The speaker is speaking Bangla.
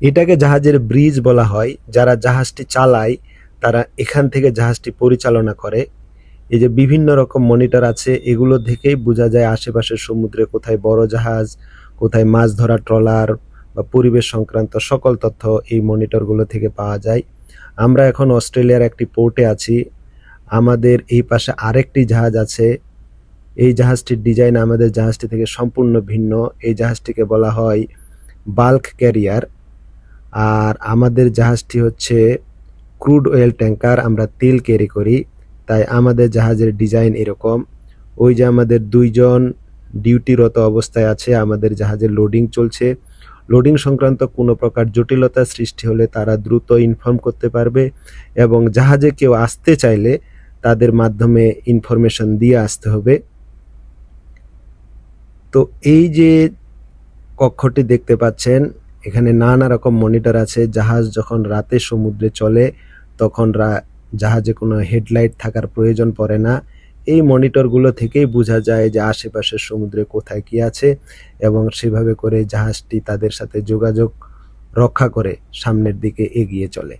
এটাকে জাহাজের ব্রিজ বলা হয়। যারা জাহাজটি চালায়, তারা এখান থেকে জাহাজটি পরিচালনা করে। এই যে বিভিন্ন রকম মনিটর আছে, এগুলো থেকেই বোঝা যায় আশেপাশের সমুদ্রে কোথায় বড় জাহাজ, কোথায় মাছ ধরা ট্রলার বা পরিবেশ সংক্রান্ত সকল তথ্য এই মনিটরগুলো থেকে পাওয়া যায়। আমরা এখন অস্ট্রেলিয়ার একটি পোর্টে আছি। আমাদের এই পাশে আরেকটি জাহাজ আছে। এই জাহাজটির ডিজাইন আমাদের জাহাজটি থেকে সম্পূর্ণ ভিন্ন। এই জাহাজটিকে বলা হয় বাল্ক ক্যারিয়ার। আর আমাদের জাহাজটি হচ্ছে ক্রুড অয়েল ট্যাঙ্কার, আমরা তেল ক্যারি করি। তাই আমাদের জাহাজের ডিজাইন এরকম। ওই যে আমাদের দুইজন ডিউটিরত অবস্থায় আছে, আমাদের জাহাজের লোডিং চলছে। লোডিং সংক্রান্ত কোনো প্রকার জটিলতা সৃষ্টি হলে তারা দ্রুত ইনফর্ম করতে পারবে এবং জাহাজে কেউ আসতে চাইলে তাদের মাধ্যমে ইনফরমেশন দিয়ে আসতে হবে। তো এই যে কক্ষটি দেখতে পাচ্ছেন এখানে নানা রকম মনিটর আছে। জাহাজ যখন রাতে সমুদ্রে চলে, তখন রা- জাহাজে কোনো হেডলাইট থাকার প্রয়োজন পড়ে না। এই মনিটরগুলো থেকেই বোঝা যায় যে আশেপাশের সমুদ্রে কোথায় কি আছে এবং সেভাবে করে জাহাজটি তাদের সাথে যোগাযোগ রক্ষা করে সামনের দিকে এগিয়ে চলে।